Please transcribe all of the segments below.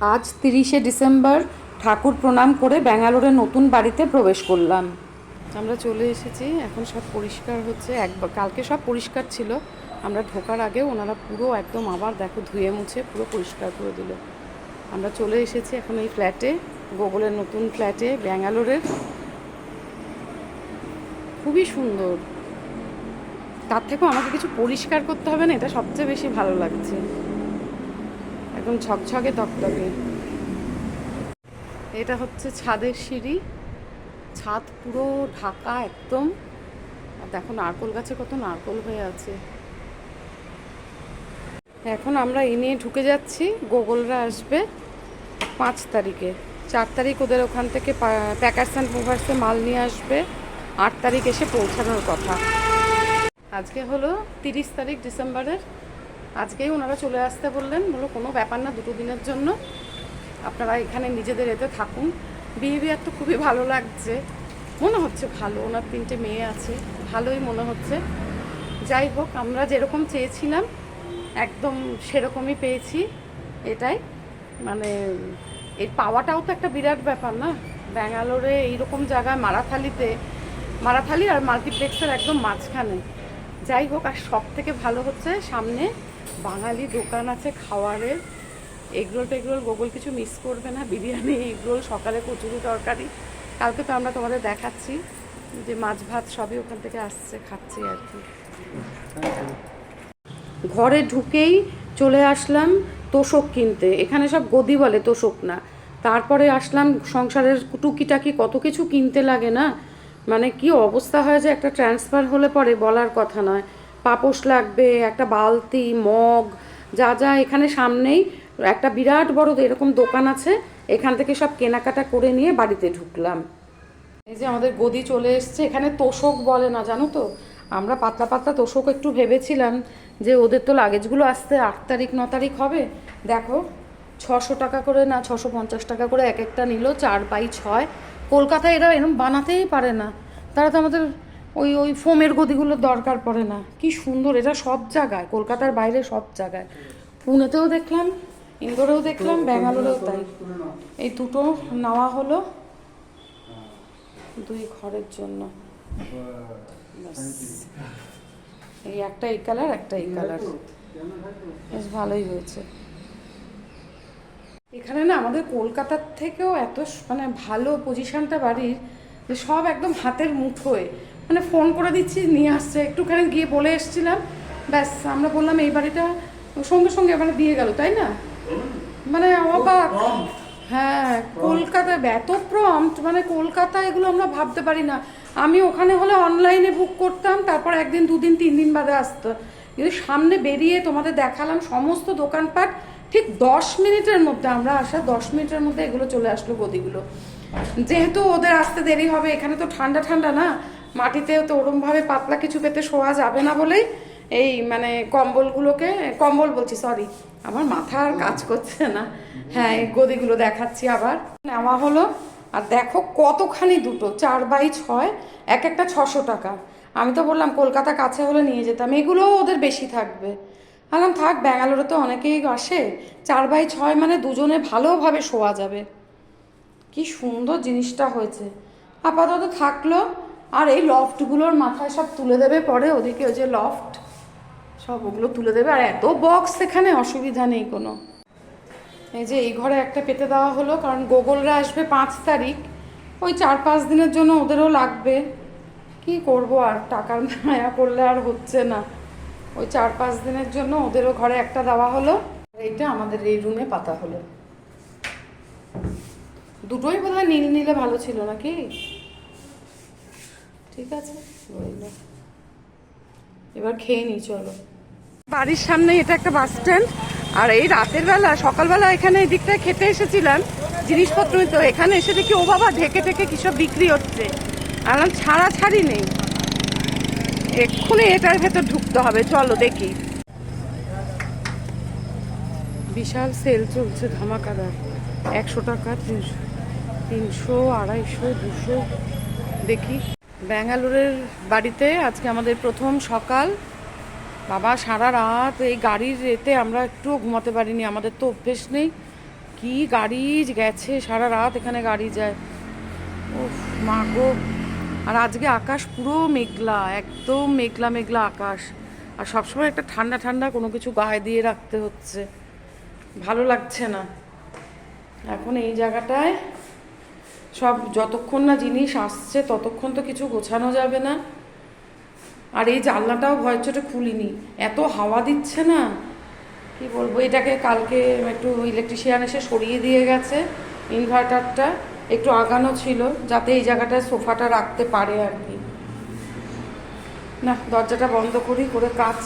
আজ তিরিশে ডিসেম্বর ঠাকুর প্রণাম করে ব্যাঙ্গালোরে নতুন বাড়িতে প্রবেশ করলাম। আমরা চলে এসেছি, এখন সব পরিষ্কার হচ্ছে একবার কালকে সব পরিষ্কার ছিল। আমরা ঢোকার আগে ওনারা পুরো একদম আবার দেখো ধুয়ে মুছে পুরো পরিষ্কার করে দিল। আমরা চলে এসেছি এখন এই ফ্ল্যাটে, গোগলের নতুন ফ্ল্যাটে, ব্যাঙ্গালোরের। খুবই সুন্দর। তার থেকেও আমাকে কিছু পরিষ্কার করতে হবে না, এটা সবচেয়ে বেশি ভালো লাগছে। একদম ঝকঝকে তকতকে এটা হচ্ছে ছাদের সিঁড়ি। ছাদ পুরো ঢাকা একদম। আর দেখো নারকোল গাছে কত নারকোল হয়ে আছে। এখন আমরা এই নিয়ে ঢুকে যাচ্ছি। গোগলরা আসবে পাঁচ তারিখে। চার তারিখ ওদের ওখান থেকে প্যাকার্স অ্যান্ড মাল নিয়ে আসবে। আট তারিখ এসে পৌঁছানোর কথা। আজকে হলো তিরিশ তারিখ ডিসেম্বরের আজকেই ওনারা চলে আসতে বললেন বলো কোনো ব্যাপার না, দুটো দিনের জন্য আপনারা এখানে নিজেদের এতে থাকুন। বিহেভিয়ার তো খুবই ভালো লাগছে, মনে হচ্ছে ভালো, ওনার তিনটে মেয়ে আছে, ভালোই মনে হচ্ছে। যাই হোক, আমরা যেরকম চেয়েছিলাম, একদম সেরকমই পেয়েছি এটাই। মানে এই পাওয়াটাও তো একটা বিরাট ব্যাপার না? ব্যাঙ্গালোরে এইরকম জায়গায় মারাথালিতে, মারাথালি আর মাল্টিপ্লেক্সের একদম মাঝখানে। যাই হোক, আর সব থেকে ভালো হচ্ছে সামনে বাঙালি দোকান আছে খাওয়ারের। এগরোল টেগরোল গোগল কিছু মিস করবে না, বিরিয়ানি, এগরোল, সকালে কচুরি তরকারি। কালকে তো আমরা তোমাদের দেখাচ্ছি যে মাছ ভাত সবই ওখান থেকে আসছে, খাচ্ছি আর কি। ঘরে ঢুকেই চলে আসলাম তোষক কিনতে। এখানে সব গদি বলে, তোষক না। তারপরে আসলাম সংসারের টুকিটাকি কত কিছু কিনতে লাগে না? মানে কি অবস্থা হয় যে একটা ট্রান্সফার হলে পরে বলার কথা নয়। পাপোশ লাগবে, একটা বালতি, মগ, যা যা এখানে সামনেই, একটা বিরাট বড় এরকম দোকান আছে, এখান থেকে সব কেনাকাটা করে নিয়ে বাড়িতে ঢুকলাম। এই যে আমাদের গদি চলে এসছে, এখানে তোষক বলে না, জানো তো? আমরা পাতলা পাতলা তোষক একটু ভেবেছিলাম যে ওদের তো লাগেজগুলো আসতে আট তারিখ, ন তারিখ হবে। দেখো, ছশো টাকা করে না, ছশো পঞ্চাশ টাকা করে এক একটা নিল, চার বাই ছয়। কলকাতায় এরা এরকম বানাতেই পারে না। তারা তো আমাদের ওই ওই ফোমের গদিগুলোর দরকার পড়ে না। কি সুন্দর এটা সব জায়গায় কলকাতার বাইরে সব জায়গায়। পুনেতেও দেখলাম ইন্দোরেও দেখলাম ব্যাঙ্গালোরেও তাই। এই দুটো নেওয়া হলো দুই ঘরের জন্য। এই একটা এই কালার একটা এই কালার। বেশ ভালোই হয়েছে। এখানে না আমাদের কলকাতার থেকেও এত মানে ভালো পজিশনটা বাড়ির যে সব একদম হাতের মুঠোয়। মানে ফোন করে দিচ্ছি, নিয়ে আসছে। একটুখানি গিয়ে বলে এসছিলাম। ব্যাস, আমরা বললাম এই বাড়িটা সঙ্গে সঙ্গে মানে দিয়ে গেল, তাই না? মানে অবাক। হ্যাঁ কলকাতায় প্রম্পট মানে কলকাতা এগুলো আমরা ভাবতে পারি না। আমি ওখানে হলে অনলাইনে বুক করতাম, তারপর একদিন, দুদিন তিন দিন বাদে আসতো। কিন্তু সামনে বেরিয়ে তোমাদের দেখালাম সমস্ত দোকানপাট, ঠিক দশ মিনিটের মধ্যে, আমরা আসা দশ মিনিটের মধ্যে এগুলো চলে আসলো গদিগুলো। যেহেতু ওদের আসতে দেরি হবে, এখানে তো ঠান্ডা ঠান্ডা না মাটিতেও তো ওরমভাবে পাতলা কিছু পেতে শোয়া যাবে না বলেই এই মানে কম্বলগুলোকে, কম্বল বলছি সরি আমার মাথা আর কাজ করছে না। হ্যাঁ এই গদিগুলো দেখাচ্ছি আবার। নেওয়া হলো, আর দেখো কতখানি দুটো, চার বাই ছয়, এক একটা ছশো টাকা। আমি তো বললাম কলকাতা কাছে হলে নিয়ে যেতাম এগুলোও ওদের বেশি থাকবে। বললাম, থাক, ব্যাঙ্গালোরে তো অনেকেই আসে, চার বাই ছয় মানে দুজনে ভালোভাবে শোয়া যাবে। কি সুন্দর জিনিসটা হয়েছে। আপাতত থাকল আর এই লফটগুলোর মাথায় সব তুলে দেবে পরে ওদিকে ওই যে লফট সব ওগুলো তুলে দেবে। আর এত বক্স এখানে, অসুবিধা নেই কোনো। এই যে এই ঘরে একটা পেতে দেওয়া হলো, কারণ গোগলরা আসবে পাঁচ তারিখ। ওই চার পাঁচ দিনের জন্য ওদেরও লাগবে। কি করব আর, টাকার মায়া করলে আর হচ্ছে না। ওই চার পাঁচ দিনের জন্য ওদেরও ঘরে একটা দেওয়া হলো। এইটা আমাদের এই রুমে পাতা হলো। দুটোই বোধ হয় নীল নিলে ভালো ছিল নাকি? ঠিক আছে। এবার খেয়ে নিই চলো। বাড়ির সামনে এটা একটা বাস স্ট্যান্ড, আর এই রাতের বেলা, সকালবেলা এখানে এই দিকটায় খেতে এসেছিলাম, জিনিসপত্র তো এখানে এসে দেখি, ও বাবা, ঢেকে ঢেকে কিসব বিক্রি হচ্ছে। আর ছাড়া ছাড়ি নেই। এক্ষুনি এটার ভেতর ঢুকতে হবে, চলো দেখি। বিশাল সেল চলছে ধামাকাদার। একশো টাকা, তিনশো তিনশো, আড়াইশো, দুশো, দেখি। ব্যাঙ্গালোরের বাড়িতে আজকে আমাদের প্রথম সকাল। বাবা, সারা রাত এই গাড়ির এতে আমরা একটুও ঘুমাতে পারিনি, আমাদের তো অভ্যেস নেই। কি গাড়ি গেছে, সারা রাত এখানে গাড়ি যায়। ও মা গো। আর আজকে আকাশ পুরো মেঘলা, একদম মেঘলা মেঘলা আকাশ। আর সবসময় একটা ঠান্ডা ঠান্ডা কোনো কিছু গায়ে দিয়ে রাখতে হচ্ছে। ভালো লাগছে না। এখন এই জায়গাটায় সব যতক্ষণ না জিনিস আসছে, ততক্ষণ তো কিছু গোছানো যাবে না। আর এই জানলাটাও ভয় চোটে খুলিনি। এত হাওয়া দিচ্ছে না। কি বলব, এটাকে কালকে একটু ইলেকট্রিশিয়ান এসে সরিয়ে দিয়ে গেছে ইনভার্টারটা একটু আগানো ছিল, যাতে এই জায়গাটায় সোফাটা রাখতে পারে আর কি। না, দরজাটা বন্ধ করি, করে কাজ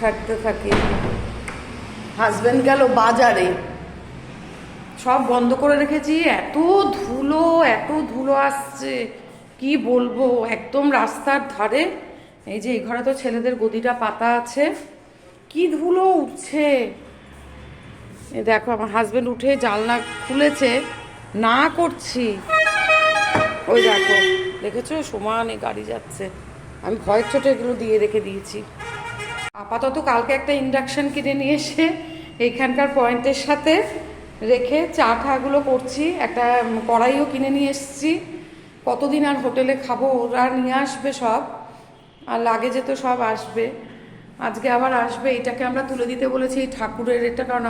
সারতে থাকি। হাজব্যান্ড গেল বাজারে। সব বন্ধ করে রেখেছি। এত ধুলো এত ধুলো আসছে। কি বলব? একদম রাস্তার ধারে। এই যে এই ঘরে তো ছেলেদের গদিটা পাতা আছে। কি ধুলো উঠছে? দেখো, আমার হাজবেন্ড উঠে জানলা খুলেছে। না করছি। ওই দেখো, দেখেছ? সমানে গাড়ি যাচ্ছে। আমি ভয়ের চোটে এগুলো দিয়ে রেখে দিয়েছি। আপাতত কালকে একটা ইন্ডাকশন কিনে নিয়ে এসে এইখানকার পয়েন্টের সাথে রেখে চা ঠাগুলো করছি, একটা কড়াইও কিনে নিয়ে এসেছি। কতদিন আর হোটেলে খাব? ওরা নিয়ে আসবে সব, আর লাগেজে তো সব আসবে। আজকে আবার আসবে, এটাকে আমরা তুলে দিতে বলেছি এই ঠাকুরের এটা, কারণ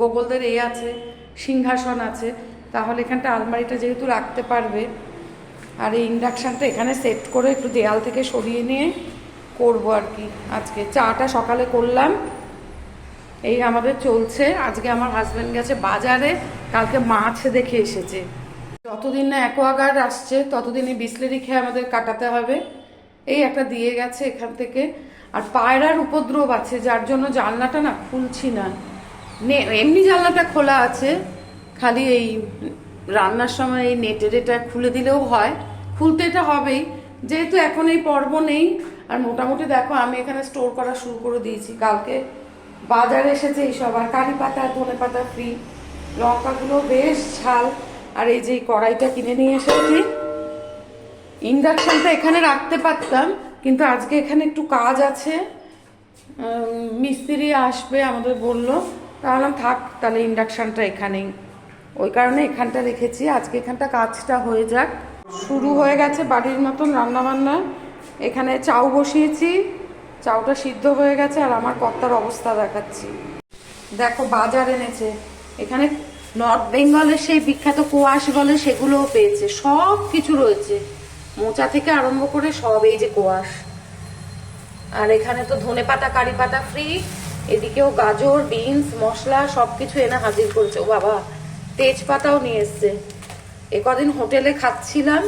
গোগলদের এ আছে, সিংহাসন আছে, তাহলে এখানটা আলমারিটা যেহেতু রাখতে পারবে, আর এই ইন্ডাকশানটা এখানে সেট করে একটু দেয়াল থেকে সরিয়ে নিয়ে করব আর কি। আজকে চাটা সকালে করলাম এই আমাদের চলছে। আজকে আমার হাজব্যান্ড গেছে বাজারে, কালকে মাছ দেখে এসেছে। যতদিন না অ্যাকোয়াগার্ড আসছে ততদিন এই বিসলেরি খেয়ে আমাদের কাটাতে হবে। এই একটা দিয়ে গেছে এখান থেকে। আর পায়রার উপদ্রব আছে, যার জন্য জানলাটা না খুলছি না। এমনি জানলাটা খোলা আছে, খালি এই রান্নার সময় এই নেটের এটা খুলে দিলেও হয়। খুলতে এটা হবেই। যেহেতু এখন এই পর্ব নেই, আর মোটামুটি দেখো আমি এখানে স্টোর করা শুরু করে দিয়েছি। কালকে বাজারে এসেছে এইসব, আর কারি পাতা, ধনে পাতা ফ্রি লঙ্কাগুলো বেশ ঝাল। আর এই যে কড়াইটা কিনে নিয়ে এসেছি। ইন্ডাকশনটা এখানে রাখতে পারতাম, কিন্তু আজকে এখানে একটু কাজ আছে। মিস্ত্রি আসবে, আমাদের বলল। তাহলে থাক, তাহলে ইন্ডাকশনটা এখানেই। ওই কারণে এখানটা রেখেছি। আজকে এখানটা কাজটা হয়ে যাক। শুরু হয়ে গেছে বাড়ির মতন রান্না বান্না এখানে চাউ বসিয়েছি। চাউটা সিদ্ধ হয়ে গেছে আর আমার কর্তার অবস্থা দেখাচ্ছি। দেখো, বাজার এনেছে। এখানে নর্থ বেঙ্গলের সেই বিখ্যাত কোয়াশ বলে সেগুলোও পেয়েছে। সব কিছু রয়েছে। মোচা থেকে আরম্ভ করে সব এই যে কোয়াশ। আর এখানে তো ধনে পাতা, কারি পাতা ফ্রি এদিকেও গাজর বিনস মশলা সবকিছু এনে হাজির করেছে। ও বাবা, তেজপাতাও নিয়ে এসছে। এ কদিন হোটেলে খাচ্ছিলাম।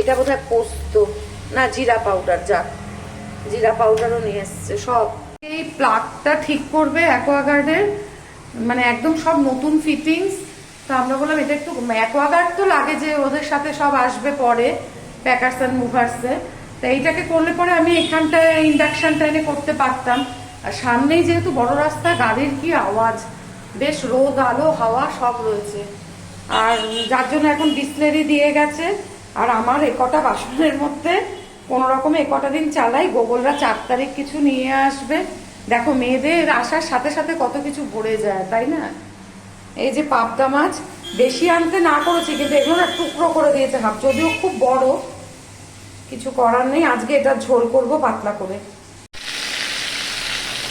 এটা বোধহয় পোস্ত না জিরা পাউডার, যাক। জিরা পাউডারও নিয়ে এসছে, সব। এই প্লাগটা ঠিক করবে অ্যাকোয়াগার্ডের মানে একদম সব নতুন ফিটিংস তো আমরা বললাম, এটা একটু অ্যাকোয়াগার্ড তো লাগে যে ওদের সাথে সব আসবে পরে প্যাকার্স অ্যান্ড মুভার্সে তো এইটাকে করলে পরে আমি এখানটায় ইন্ডাকশনটা এনে করতে পারতাম। আর সামনেই যেহেতু বড় রাস্তা, গাড়ির কি আওয়াজ? বেশ রোদ, আলো, হাওয়া সব রয়েছে। আর যার জন্য এখন বিসলেরি দিয়ে গেছে। আর আমার এ কটা বাসনের মধ্যে কোনো রকমে কটা দিন চালাই, গোগলরা চার তারিখ কিছু নিয়ে আসবে। দেখো, মেয়েদের আসার সাথে সাথে কত কিছু ভরে যায়, তাই না? এই যে পাবদা মাছ, বেশি আনতে না করেছি, কিন্তু এগুলো না টুকরো করে দিয়েছে হাফ। যদিও খুব বড়, কিছু করার নেই। আজকে এটা ঝোল করব পাতলা করে।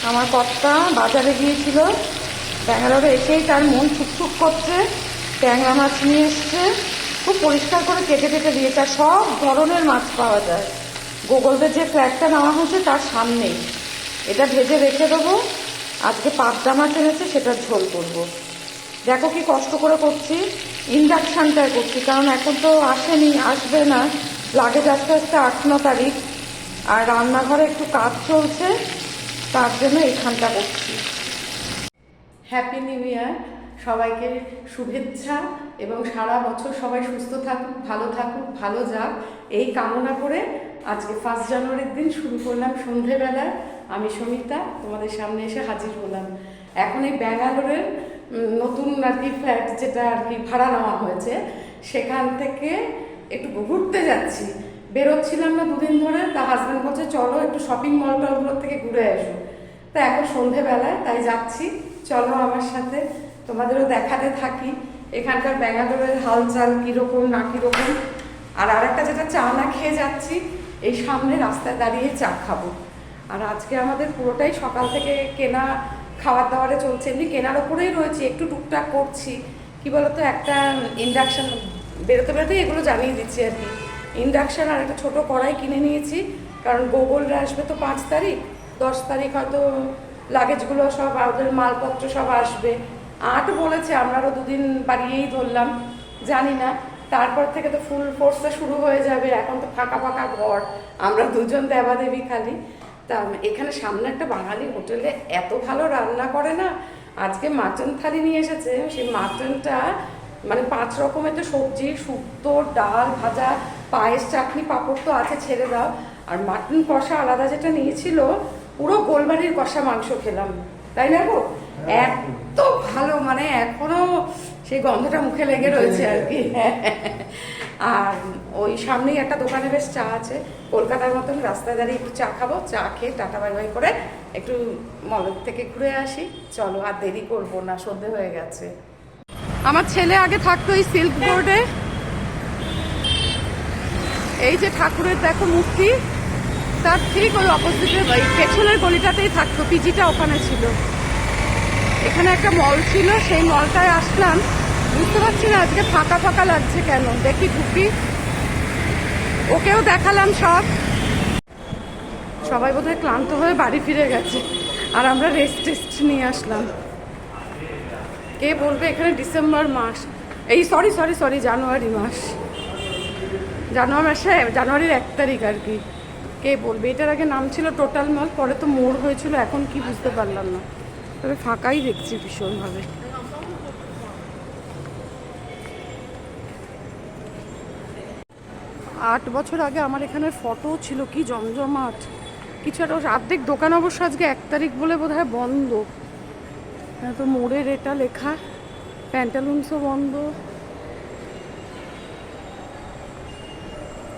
আমার কর্তা বাজারে গিয়েছিল, ব্যাঙ্গালোরে এসেই তার মন ছুকছুক করছে, ট্যাংরা মাছ নিয়ে এসছে। খুব পরিষ্কার করে কেটে কেটে দিয়েছে সব ধরনের মাছ পাওয়া যায়। গোগলদের যে ফ্ল্যাটটা নেওয়া হয়েছে তার সামনেই। এটা ভেজে রেখে দেবো। আজকে পাবদা মাছ এনেছে, সেটা ঝোল করব। দেখো কি কষ্ট করে করছি। ইন্ডাকশানটায় করছি, কারণ এখন তো আসেনি, আসবে না। লাগে আস্তে আস্তে আট, ন তারিখ। আর রান্নাঘরে একটু কাজ চলছে, তার জন্য এখানটা করছি। হ্যাপি নিউ ইয়ার সবাইকে শুভেচ্ছা এবং সারা বছর সবাই সুস্থ থাকুক, ভালো থাকুক, ভালো যাক। এই কামনা করে আজকে ফার্স্ট জানুয়ারির দিন শুরু করলাম সন্ধেবেলায় আমি সমিতা, তোমাদের সামনে এসে হাজির হলাম। এখন এই ব্যাঙ্গালোরের নতুন আর কি ফ্ল্যাট যেটা আর কি ভাড়া নেওয়া হয়েছে, সেখান থেকে একটু ঘুরতে যাচ্ছি। বেরোচ্ছিলাম না দুদিন ধরে, তা হাজব্যান্ড বলছে, চলো একটু শপিং মল টলগুলোর থেকে ঘুরে আসো তা এখন সন্ধেবেলায়, তাই যাচ্ছি। চলো আমার সাথে তোমাদেরও দেখাতে থাকি, এখানকার ব্যাঙ্গালোরের হালচাল কীরকম, না কীরকম। আর আরেকটা যেটা চা না খেয়ে যাচ্ছি, এই সামনে রাস্তায় দাঁড়িয়ে চা খাব। আর আজকে আমাদের পুরোটাই সকাল থেকে কেনা খাবার দাবারে চলছে, এমনি কেনার ওপরেই রয়েছে, একটু টুকটাক করছি। কি বলতো, একটা ইন্ডাকশান, বেরোতে বেরোতে এগুলো জানিয়ে দিচ্ছি আর কি। ইন্ডাকশান আর একটা ছোটো কড়াই কিনে নিয়েছি, কারণ গোগলরা আসবে তো পাঁচ তারিখ, দশ তারিখ হয়তো লাগেজগুলো সব ওদের মালপত্র সব আসবে। আট বলেছে আমরাও দুদিন বাড়িয়েই ধরলাম জানি না। তারপর থেকে তো ফুল ফোর্সটা শুরু হয়ে যাবে এখন তো ফাঁকা ফাঁকা ঘর আমরা দুজন দেবা দেবী খালি। তা এখানে সামনে একটা বাঙালি হোটেলে এত ভালো রান্না করে না আজকে মাটন থালি নিয়ে এসেছে সেই মাটনটা মানে পাঁচ রকমের তো সবজি শুক্তো ডাল ভাজা পায়েস চাটনি পাঁপড় তো আছে ছেড়ে দাও। আর মাটন কষা আলাদা যেটা নিয়েছিল পুরো গোলবাড়ির কষা মাংস খেলাম। তাই না গো? এত ভালো মানে এখনও সেই গন্ধটা মুখে লেগে রয়েছে আর কি। আর ওই সামনেই একটা দোকানে বেশ চা আছে। কলকাতার মতন রাস্তায় দাঁড়িয়ে একটু চা খাব। চা খেয়ে টাটা, বাই বাই করে একটু মলের থেকে ঘুরে আসি। চলো, আর দেরি করব না, সন্ধে হয়ে গেছে। আমার ছেলে আগে থাকতো এই সিল্ক বোর্ডে। এই যে ঠাকুরের দেখো মূর্তি, তার ঠিক ওই অপোজিটের এই পেছনের গলিটাতেই থাকতো, পিজিটা ওখানে ছিল। এখানে একটা মল ছিল, সেই মলটায় আসলাম। বুঝতে পারছি না আজকে ফাঁকা ফাঁকা লাগছে কেন। দেখি ঢুকি। ওকেও দেখালাম সব। সবাই বোধহয় ক্লান্ত হয়ে বাড়ি ফিরে গেছে। আর আমরা রেস্ট টেস্ট নিয়ে আসলাম। কে বলবে এখানে ডিসেম্বর মাস? এই সরি সরি সরি জানুয়ারি মাস। জানুয়ারি মাসে, জানুয়ারির এক তারিখ আর কি। কে বলবে? এটার আগে নাম ছিল টোটাল মল পরে তো মোড় হয়েছিল, এখন কি বুঝতে পারলাম না। তবে ফাঁকাই দেখছি ভীষণভাবে। আট বছর আগে আমার এখানে ফটো ছিল কি জমজমাট। কিছু একটা দোকান অবশ্য আজকে এক তারিখ বলে বোধহয় বন্ধ। হ্যাঁ তো মোড়ের এটা লেখা, প্যান্টালুন্সও বন্ধ।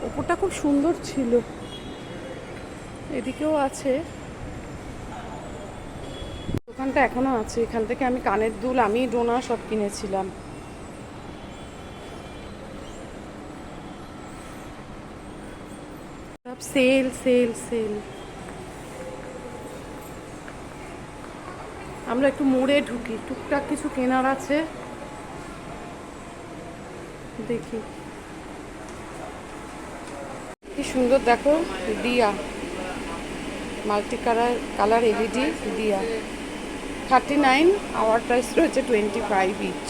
ওপরটা খুব সুন্দর ছিল। এদিকেও আছে। দোকানটা এখনও আছে, এখান থেকে আমি কানের দুল, আমি ডোনা সব কিনেছিলাম। Sale sale sale. আমরা একটু মোড়ে ঢুকি, টুকটাক কিছু কেনার আছে। দেখি। কি সুন্দর, দেখো, দিয়া। মাল্টি কালার কালার এলইডি, দিয়া। থার্টি নাইন আওয়ার প্রাইস রয়েছে টোয়েন্টি ফাইভ ইচ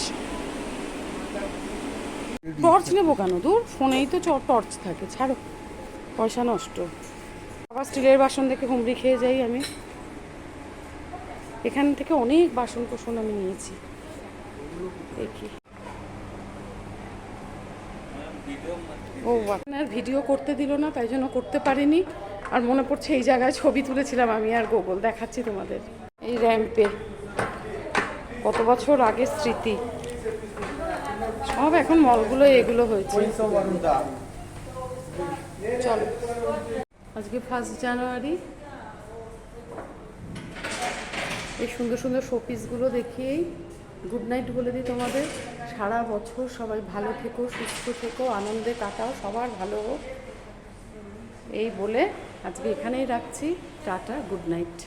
টর্চ নেব কেন? দূর, ফোনেই তো টর্চ থাকে, ছাড়ো। পয়সা নষ্ট। আবার স্টিলের বাসন দেখে হুমড়ি খেয়ে যাই আমি। এখান থেকে অনেক বাসন কোসন আমি নিয়েছি। দেখি। ও আপনার ভিডিও করতে দিল না, তাই জন্য করতে পারিনি। আর মনে পড়ছে এই জায়গায় ছবি তুলেছিলাম আমি আর গোগল দেখাচ্ছি তোমাদের। এই র্যাম্পে কত বছর আগের স্মৃতি? সব এখন মলগুলো এগুলো হয়েছে। চলো। আজকে ফার্স্ট জানুয়ারি এই সুন্দর সুন্দর শোপিসগুলো দেখিয়েই গুড নাইট বলে দিই তোমাদের। সারা বছর সবাই ভালো থেকো, সুস্থ থেকো, আনন্দে কাটাও, সবার ভালো হোক। এই বলে আজকে এখানেই রাখছি। Tata good night